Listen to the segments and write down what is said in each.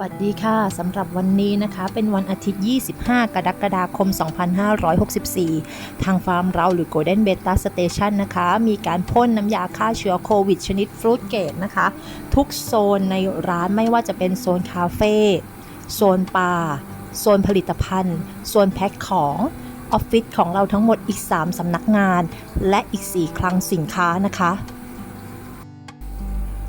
วัสดีค่ะสำหรับวันนี้นะคะเป็นวันอาทิตย์ 25 กรกฎาคม 2564 ทางฟาร์มเราหรือ Golden Beta Station นะคะ มีการพ่นน้ำยาฆ่าเชื้อโควิด ชนิดฟรุตเกตนะคะ ทุกโซนในร้านไม่ว่าจะเป็นโซนคาเฟ่โซนปาโซนผลิตภัณฑ์ โซนแพ็คของออฟฟิศของเราทั้งหมดอีก 3สำนักงาน และอีก 4 คลังสินค้านะคะ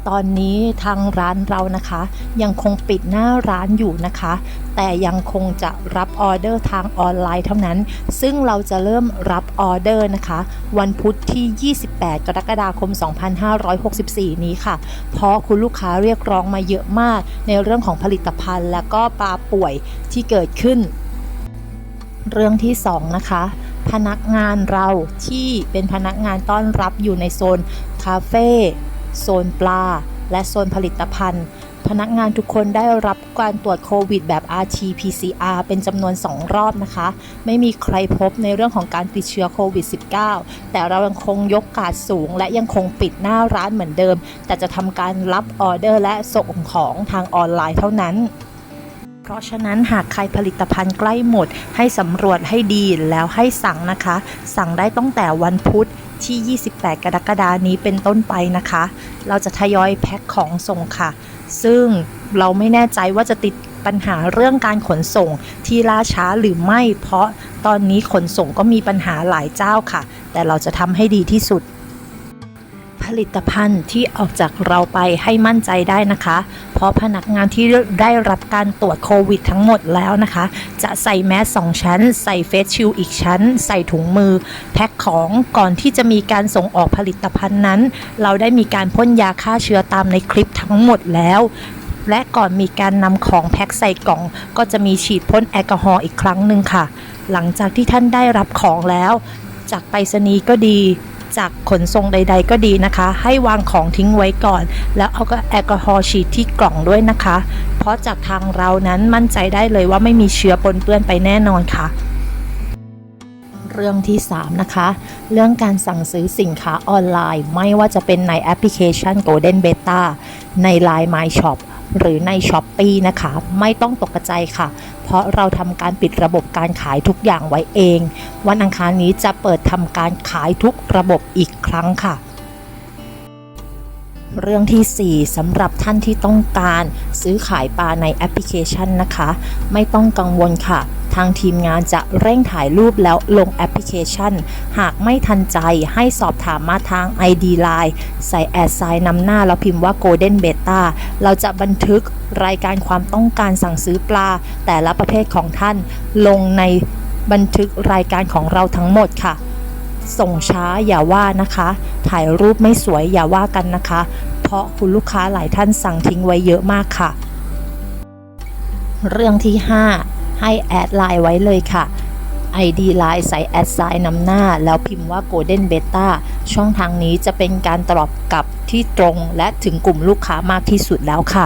ตอนนี้ทางร้านเรานะคะ ยังคงปิดหน้าร้านอยู่นะคะ แต่ยังคงจะรับออเดอร์ทางออนไลน์เท่านั้น ซึ่งเราจะเริ่มรับออเดอร์นะคะ วันพุธที่ 28 กรกฎาคม 2564 นี้ค่ะ เพราะคุณลูกค้าเรียกร้องมาเยอะมาก ในเรื่องของผลิตภัณฑ์ และก็ปลาป่วยที่เกิดขึ้น เรื่องที่ 2 นะคะพนักงานเราที่เป็นพนักงานต้อนรับอยู่ในโซนคาเฟ่ โซนปลา และโซนผลิตภัณฑ์ พนักงานทุกคนได้รับการตรวจโควิดแบบ RT-PCR เป็นจำนวน 2 รอบนะคะ ไม่มีใครพบในเรื่องของการติดเชื้อโควิด -19 แต่เรายังคงยกกาดสูง และยังคงปิดหน้าร้านเหมือนเดิม แต่จะทำการรับออเดอร์และส่งของทางออนไลน์เท่านั้น เพราะฉะนั้นหากใครผลิตภัณฑ์ใกล้หมด ให้สำรวจให้ดีแล้วให้สั่งนะคะ สั่งได้ตั้งแต่วันพุธที่ 28 กรกฎานี้เป็นต้นไปนะคะ เราจะทยอยแพ็คของส่งค่ะ ซึ่งเราไม่แน่ใจว่าจะติดปัญหาเรื่องการขนส่งที่ล่าช้าหรือไม่ เพราะตอนนี้ขนส่งก็มีปัญหาหลายเจ้าค่ะ แต่เราจะทำให้ดีที่สุด ผลิตภัณฑ์ที่ออกจากเราไปให้มั่นใจได้นะคะ เพราะพนักงานที่ได้รับการตรวจโควิดทั้งหมดแล้วนะคะ จะใส่แมสสองชั้น ใส่เฟสชิลด์อีกชั้น ใส่ถุงมือ แพ็คของก่อนที่จะมีการส่งออกผลิตภัณฑ์นั้น เราได้มีการพ่นยาฆ่าเชื้อตามในคลิปทั้งหมดแล้วและก่อนมีการนำของแพ็คใส่กล่อง ก็จะมีฉีดพ่นแอลกอฮอล์อีกครั้งหนึ่งค่ะ หลังจากที่ท่านได้รับของแล้ว จากไปรษณีย์ก็ดี จากขนส่งใด ๆ ก็ดีนะคะ ให้วางของทิ้งไว้ก่อน แล้วเอาก็แอลกอฮอล์ฉีดที่กล่องด้วยนะคะ เพราะจากทางเรานั้นมั่นใจได้เลยว่าไม่มีเชื้อปนเปื้อนไปแน่นอนค่ะเรื่องที่ 3 นะคะ เรื่องการสั่งซื้อสินค้าออนไลน์ ไม่ว่าจะเป็นในแอปพลิเคชัน Golden Beta ใน Line My Shop หรือใน s h อ p e e นะคะ ไม่ต้องตกใจค่ะ ราะเราทำการปิดระบบการขายทุกอย่างไว้เอง วันอังคารนี้จะเปิดทำการขายทุกระบบอีกครั้งค่ะเรื่องทีสี่4สำหรับท่านที่ต้องการซื้อขายปลาในแอปพลิเคชันนะคะ ไม่ต้องกังวลค่ะ ทางทีมงานจะเร่งถ่ายรูปแล้วลงแอปพลิเคชัน หากไม่ทันใจให้สอบถามมาทาง ID Line ใส่แอดไซน์นำหน้าแล้วพิมพ์ว่า Golden Beta เราจะบันทึกรายการความต้องการสั่งซื้อปลา แต่ละประเภทของท่าน ลงในบันทึกรายการของเราทั้งหมดค่ะ ส่งช้าอย่าว่านะคะ ถ่ายรูปไม่สวยอย่าว่ากันนะคะ เพราะคุณลูกค้าหลายท่านสั่งทิ้งไว้เยอะมากค่ะ เรื่องที่ 5 ให้แอดไลน์ไว้เลยค่ะ ID ไลน์ใส่แอดไซน์นำหน้า แล้วพิมพ์ว่า Golden Beta ช่องทางนี้จะเป็นการตอบกลับที่ตรงและถึงกลุ่มลูกค้ามากที่สุดแล้วค่ะ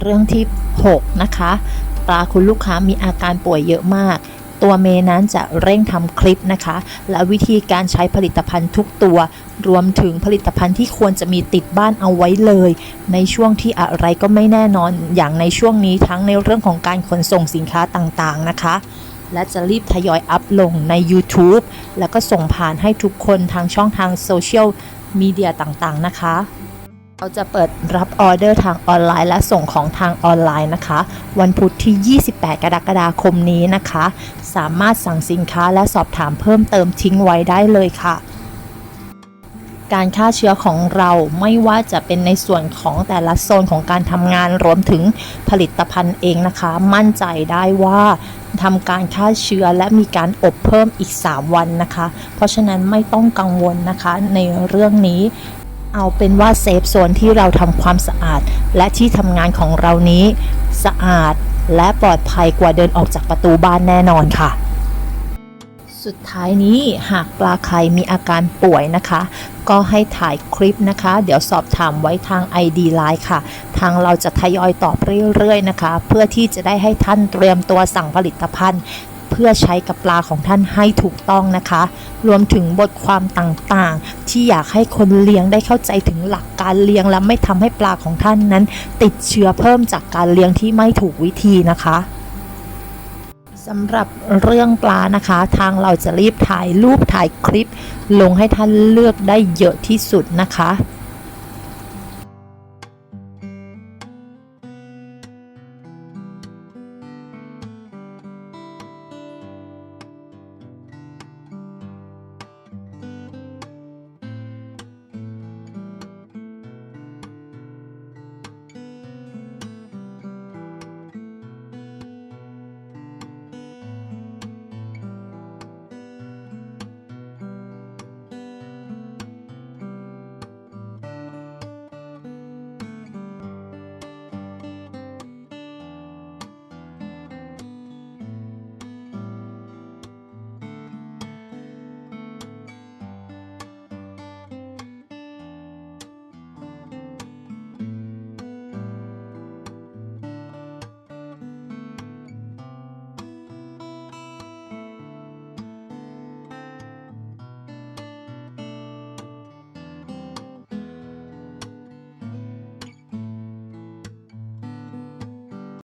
เรื่องที่ 6 นะคะ ปลาคุณลูกค้ามีอาการป่วยเยอะมาก ตัวเมย์นั้นจะเร่งทำคลิปนะคะ และวิธีการใช้ผลิตภัณฑ์ทุกตัว รวมถึงผลิตภัณฑ์ที่ควรจะมีติดบ้านเอาไว้เลย ในช่วงที่อะไรก็ไม่แน่นอนอย่างในช่วงนี้ทั้งในเรื่องของการขนส่งสินค้าต่างๆนะคะและจะรีบทยอยอัพลงใน YouTube แล้วก็ส่งผ่านให้ทุกคนทางช่องทางโซเชียลมีเดียต่างๆ นะคะ เราจะเปิดรับออเดอร์ทางออนไลน์ และส่งของทางออนไลน์นะคะ วันพุธที่ 28 กรกฎาคมนี้นะคะ สามารถสั่งสินค้าและสอบถามเพิ่มเติมทิ้งไว้ได้เลยค่ะ การฆ่าเชื้อของเราไม่ว่าจะเป็นในส่วนของแต่ละโซนของการทำงานรวมถึงผลิตภัณฑ์เองนะคะ มั่นใจได้ว่าทำการฆ่าเชื้อและมีการอบเพิ่มอีก 3 วันนะคะ เพราะฉะนั้นไม่ต้องกังวลนะคะในเรื่องนี้ เอาเป็นว่าเซฟโซนที่เราทำความสะอาด และที่ทำงานของเรานี้ สะอาดและปลอดภัยกว่าเดินออกจากประตูบ้านแน่นอนค่ะสุดท้ายนี้หากปลาไข่มีอาการป่วยนะคะ ก็ให้ถ่ายคลิปนะคะ เดี๋ยวสอบถามไว้ทาง ID Line ค่ะ ทางเราจะทยอยตอบเรื่อยๆนะคะ เพื่อที่จะได้ให้ท่านเตรียมตัวสั่งผลิตภัณฑ์ พื่อใช้กับปลาของท่านให้ถูกต้องนะคะ รวมถึงบทความต่างๆ ที่อยากให้คนเลี้ยงได้เข้าใจถึงหลักการเลี้ยง และไม่ทำให้ปลาของท่านนั้น ติดเชื้อเพิ่มจากการเลี้ยงที่ไม่ถูกวิธีนะคะสำหรับเรื่องปลานะคะ ทางเราจะรีบถ่ายรูปถ่ายคลิป ลงให้ท่านเลือกได้เยอะที่สุดนะคะ